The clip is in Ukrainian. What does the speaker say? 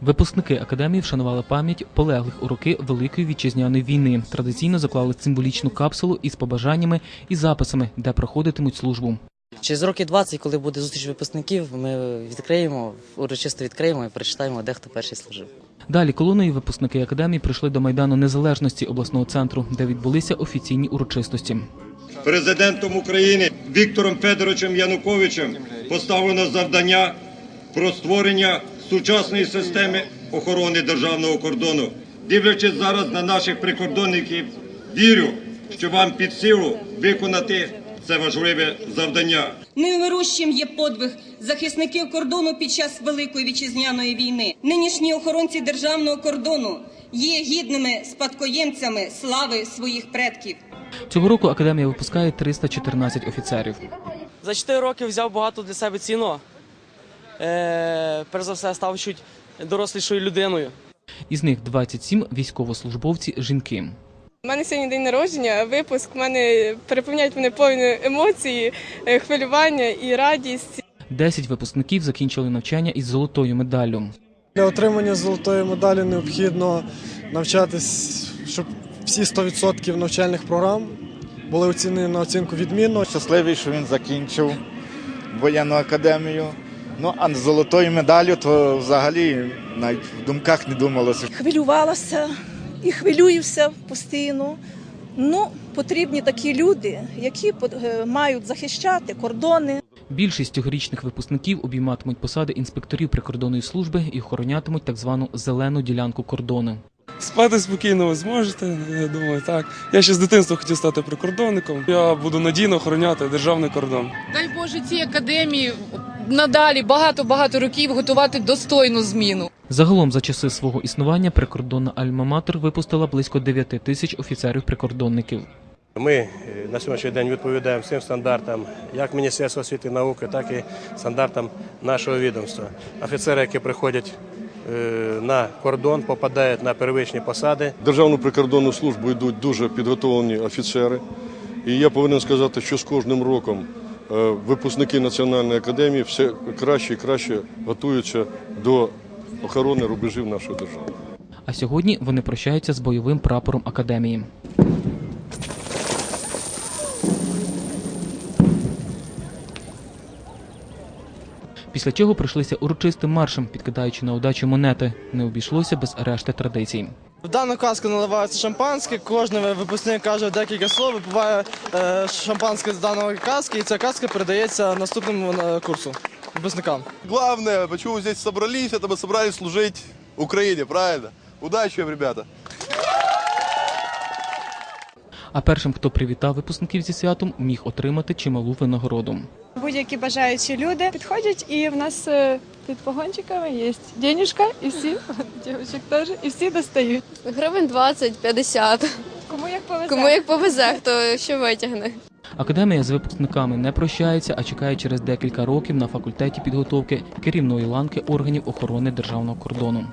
Випускники академії вшанували пам'ять полеглих у роки Великої вітчизняної війни. Традиційно заклали символічну капсулу із побажаннями і записами, де проходитимуть службу. Через роки 20, коли буде зустріч випускників, ми відкриємо, урочисто відкриємо і прочитаємо, де хто перший служив. Далі колоною випускники академії прийшли до майдану незалежності обласного центру, де відбулися офіційні урочистості. Президентом України Віктором Федоровичем Януковичем поставлено завдання про створення сучасної системи охорони державного кордону. Дивлячись зараз на наших прикордонників, вірю, що вам під силу виконати це важливе завдання. Невмирущим є подвиг захисників кордону під час Великої вітчизняної війни. Нинішні охоронці державного кордону є гідними спадкоємцями слави своїх предків. Цього року академія випускає 314 офіцерів. За 4 роки взяв багато для себе цінного. Е, перш за все, став чуть дорослішою людиною. Із них 27 військовослужбовці жінки. У мене сьогодні день народження, випуск. Мене переповняють мене повні емоції, е, хвилювання і радість. 10 випускників закінчили навчання із золотою медаллю. Для отримання золотої медалі необхідно навчатись, щоб всі 100% навчальних програм були оцінені на оцінку відмінно. щасливий, що він закінчив воєнну академію. Ну а з золотою медаллю, то взагалі навіть в думках не думалося. хвилювалася і хвилююся постійно. Ну, потрібні такі люди, які е, мають захищати кордони. Більшість цьогорічних випускників обійматимуть посади інспекторів прикордонної служби і охоронятимуть так звану зелену ділянку кордону. Спати спокійно ви зможете, я думаю, так. Я ще з дитинства хотів стати прикордонником. Я буду надійно охороняти державний кордон. Дай Боже цій академії надалі багато-багато років готувати достойну зміну. Загалом за часи свого існування прикордонна Альма-Матер випустила близько 9 тисяч офіцерів-прикордонників. Ми е, на сьогоднішній день відповідаємо всім стандартам, як Міністерства освіти і науки, так і стандартам нашого відомства. Офіцери, які приходять е, на кордон, попадають на первичні посади. В Державну прикордонну службу йдуть дуже підготовлені офіцери. І я повинен сказати, що з кожним роком випускники Національної академії все краще і краще готуються до охорони рубежів нашої держави. А сьогодні вони прощаються з бойовим прапором академії. Після чого пройшлися урочистим маршем, підкидаючи на удачу монети. Не обійшлося без решти традицій. В дану каску наливається шампанське, кожен випускник каже декілька слов, випиває е, шампанське з даної каски, і ця каска передається наступному е, курсу випускникам. Главное, почему здесь собрались, это мы собрались служить Украине, правильно? Удачи вам, ребята! А першим, хто привітав випускників зі святом, міг отримати чималу винагороду. Будь-які бажаючі люди підходять, і в нас е, під погончиками є денежка, і всі дівчаток теж, і всі достають. Гривень 20-50. Кому як повезе. Кому як повезе, хто що витягне. Академія з випускниками не прощається, а чекає через декілька років на факультеті підготовки керівної ланки органів охорони державного кордону.